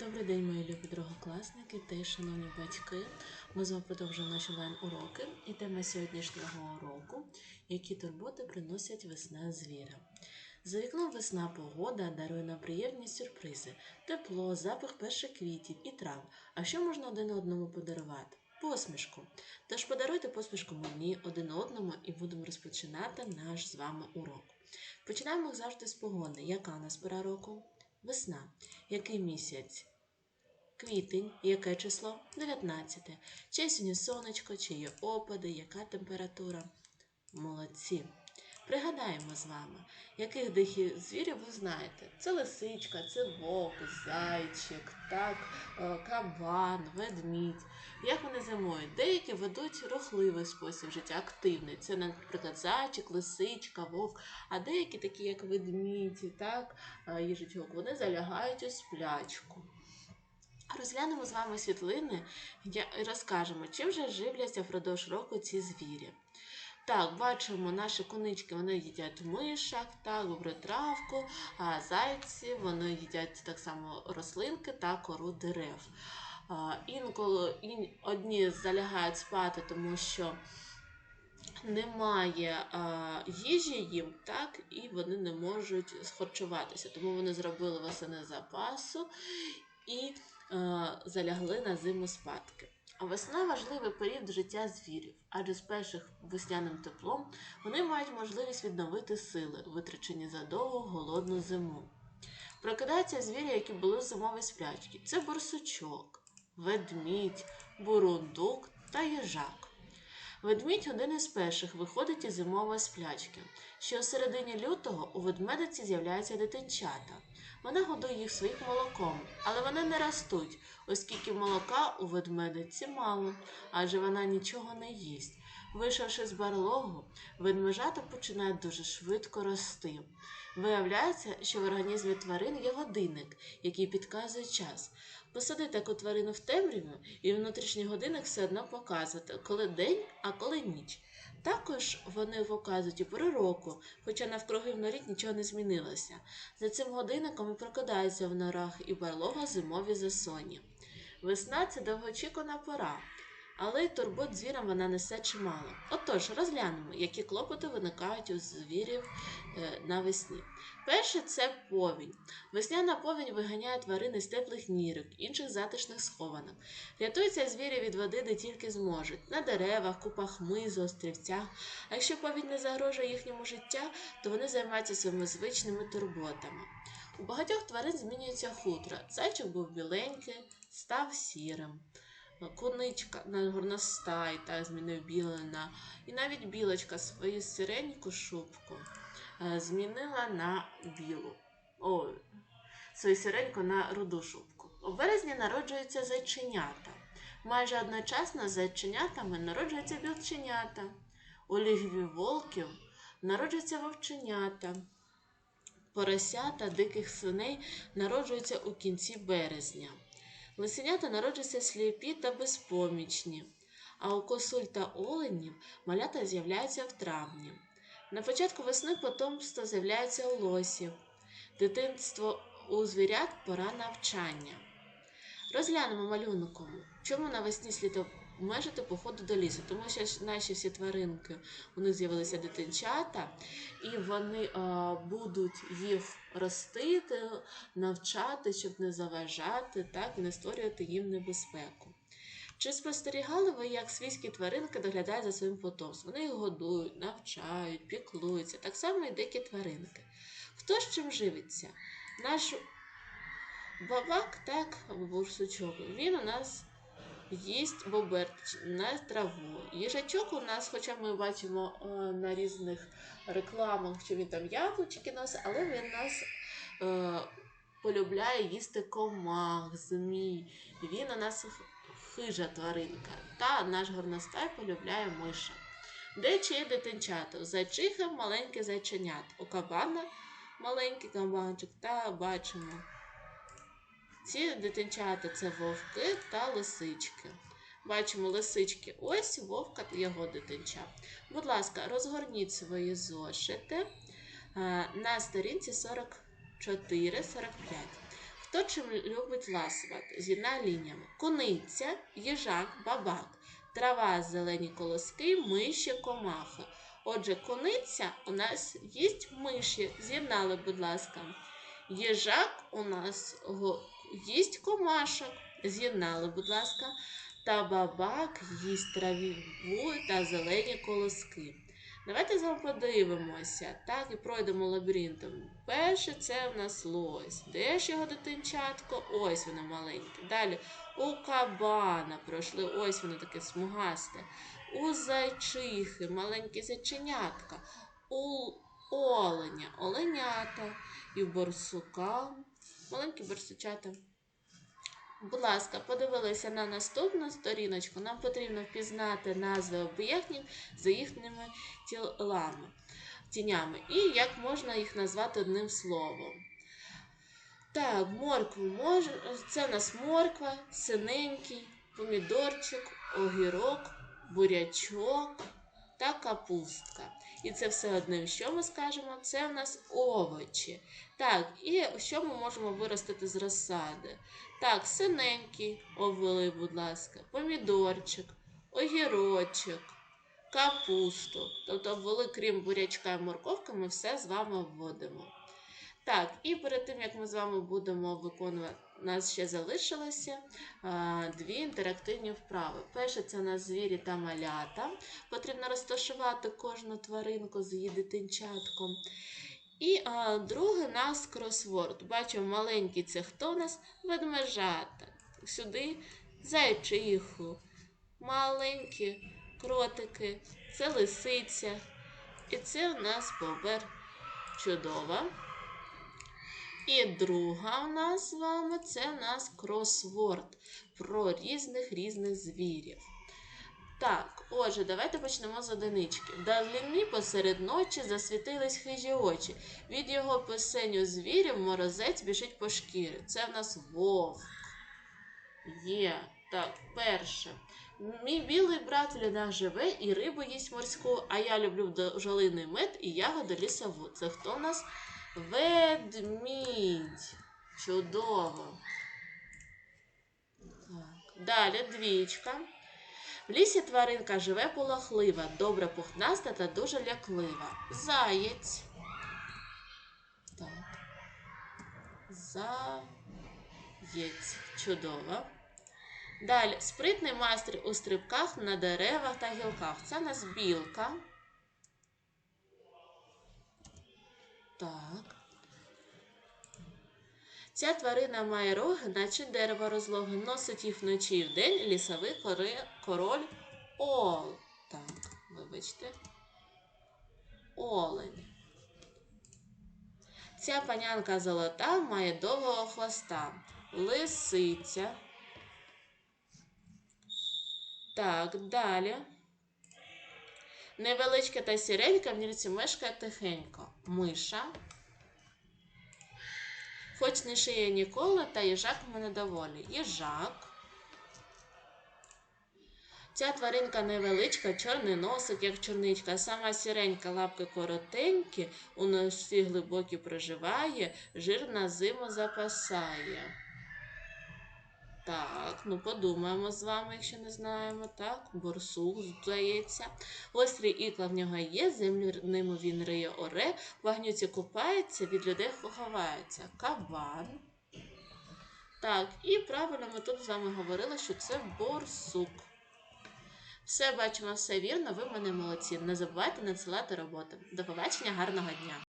Добрий день, мої любі другокласники та шановні батьки. Ми з вами продовжуємо наші онлайн-уроки. І тема сьогоднішнього уроку які турботи приносять весна звіра. За вікном весна погода дарує нам приємні сюрпризи, тепло, запах перших квітів і трав. А що можна один одному подарувати? Посмішку. Тож подаруйте посмішку мені один одному і будемо розпочинати наш з вами урок. Починаємо завжди з погоди. Яка у нас пора року? Весна. Який місяць? Квітень, яке число? 19. Чи сьогодні сонечко, чи є опади, яка температура? Молодці. Пригадаємо з вами, яких дихів звірів ви знаєте. Це лисичка, це вовк, зайчик, так, е, кабан, ведмідь. Як вони зимують? Деякі ведуть рухливий спосіб життя, активний. Це, наприклад, зайчик, лисичка, вовк, а деякі, такі як ведмідь, так, е, їжачок, вони залягають у сплячку. Розглянемо з вами світлини і розкажемо, чим же живляться впродовж року ці звірі. Так, бачимо, наші конички вони їдять мишак, так, бобри травку, а зайці вони їдять так само рослинки та кору дерев. Інколи ін, одні залягають спати, тому що немає їжі їм, так, і вони не можуть схарчуватися. Тому вони зробили восени запасу і залягли на зиму спадки. А Весна важливий період життя звірів, адже з перших весняним теплом вони мають можливість відновити сили, витрачені за довгу голодну зиму. Прокидаються звірі, які були в зимовій сплячці. Це борсучок, ведмідь, бурундук та їжак. Ведмідь один із перших виходить із зимової сплячки. Ще у середині лютого у ведмедиці з'являються дитинчата. Вона годує їх своїм молоком, але вони не ростуть, оскільки молока у ведмедиці мало, адже вона нічого не їсть. Вийшовши з барлогу, ведмежата починають дуже швидко рости. Виявляється, що в організмі тварин є годинник, який підказує час. Посади таку тварину в темряву, і внутрішній годинник все одно показувати, коли день, а коли ніч. Також вони показують і пори року, хоча навкруги в норі нічого не змінилося. За цим годинником і прокидаються в норах і барлога зимові засоні. Весна це довгоочікувана пора, але й турбот звірам вона несе чимало. Отож, розглянемо, які клопоти виникають у звірів е, навесні. Перше це повінь. Весняна повінь виганяє тварини з теплих нірок, інших затишних схованок. Рятуються звірі від води де тільки зможуть на деревах, купах мизу, острівцях. А якщо повінь не загрожує їхньому життя, то вони займаються своїми звичними турботами. У багатьох тварин змінюється хутро. Зайчик був біленький, став сірим. Куничка на горностай та змінив білена. І навіть білочка свою сиреньку шубку е, змінила на білу. Ой, свою сиреньку на руду шубку. У березні народжуються зайченята. Майже одночасно з зайченятами народжуються білченята. У лігві волків народжуються вовченята. Поросята диких свиней народжуються у кінці березня. Лисенята народжуються сліпі та безпомічні, а у косуль та оленів малята з'являються в травні. На початку весни потомство з'являється у лосів. Дитинство у звірят пора навчання. Розглянемо малюнком, чому навесні слід обмежити походу до лісу, тому що ж наші всі тваринки, них з'явилися дитинчата, і вони е, будуть їх ростити, навчати, щоб не заважати, так, не створювати їм небезпеку. Чи спостерігали ви, як свійські тваринки доглядають за своїм потомством? Вони їх годують, навчають, піклуються, так само і дикі тваринки. Хто з чим живиться? Наш бабак, так, або бурсучок, він у нас їсть бобер на траву. Їжачок у нас, хоча ми бачимо е, на різних рекламах, що він там яблучки носить, але він нас е, полюбляє їсти комах, змій. Він у нас хижа тваринка. Та наш горностай полюбляє миша. Де чиє дитинчата? У зайчиха маленьке зайченят, у кабана маленький кабанчик, та бачимо. Ці дитинчата це вовки та лисички. Бачимо лисички. Ось вовка його дитинча. Будь ласка, розгорніть свої зошити е, на сторінці 44-45. Хто чим любить ласувати? З'єднай лініями. Куниця, їжак, бабак, трава, зелені колоски, миші, комаха. Отже, куниця у нас їсть миші. З'єднали, будь ласка. Їжак у нас їсть комашок. З'єднали, будь ласка. Та бабак їсть траву та зелені колоски. Давайте з вами подивимося, так, і пройдемо лабіринтом. Перше це в нас лось. Де ж його дитинчатко? Ось воно маленьке. Далі у кабана пройшли, ось воно таке смугасте. У зайчихи маленькі зайченятка. У оленя оленята. І в борсука маленькі борсучата. Будь ласка, подивилися на наступну сторіночку. Нам потрібно впізнати назви об'єктів за їхніми тілами, тінями і як можна їх назвати одним словом. Так, моркву це в нас морква, синенький, помідорчик, огірок, бурячок та капустка. І це все одним, що ми скажемо? Це в нас овочі. Так, і що ми можемо виростити з розсади? Так, синенький, овили, будь ласка, помідорчик, огірочок, капусту. Тобто обвели, крім бурячка і морковки, ми все з вами вводимо. Так, і перед тим, як ми з вами будемо виконувати, у нас ще залишилося а, дві інтерактивні вправи. Перше це у нас звірі та малята. Потрібно розташувати кожну тваринку з її дитинчатком. І а, друге у нас кросворд. Бачимо, маленький це хто у нас? Ведмежата. Сюди зайчиху. Маленькі кротики, це лисиця. І це у нас бобер чудова. І друга у нас з вами це у нас кросворд про різних різних звірів. Так, отже, давайте почнемо з одинички. Вдалині посеред ночі засвітились хижі очі. Від його писенню звірів морозець біжить по шкірі. Це в нас вовк. Є. Так, перше. Мій білий брат в лянах живе і рибу їсть морську, а я люблю бджолиний мед і ягоди лісову. Це хто в нас? Ведмідь. Чудово. Так. Далі двічка. В лісі тваринка живе полохлива, добре пухнаста та дуже ляклива. Заєць. Так. Заєць. Чудово. Далі. Спритний майстер у стрибках на деревах та гілках. Це у нас білка. Так. Ця тварина має роги, наче дерево розлоги, носить їх вночі і вдень лісовий кори- король Ол. Так, вибачте. Олень. Ця панянка золота має довгого хвоста. Лисиця. Так, далі. Невеличка та сіренька в нірці мешкає тихенько. Миша. Хоч не шиє ніколи, та їжак мене доволі. Їжак. Ця тваринка невеличка, чорний носик, як чорничка, сама сіренька, лапки коротенькі, у носі глибокі проживає, жир на зиму запасає. Так, ну подумаємо з вами, якщо не знаємо. Так, борсук, здається. Острі ікла в нього є, землю ними він риє оре, в вагнюці купається, від людей ховається. Кабан. Так, і правильно ми тут з вами говорили, що це борсук. Все бачимо, все вірно, ви мене молодці. Не забувайте надсилати роботи. До побачення, гарного дня!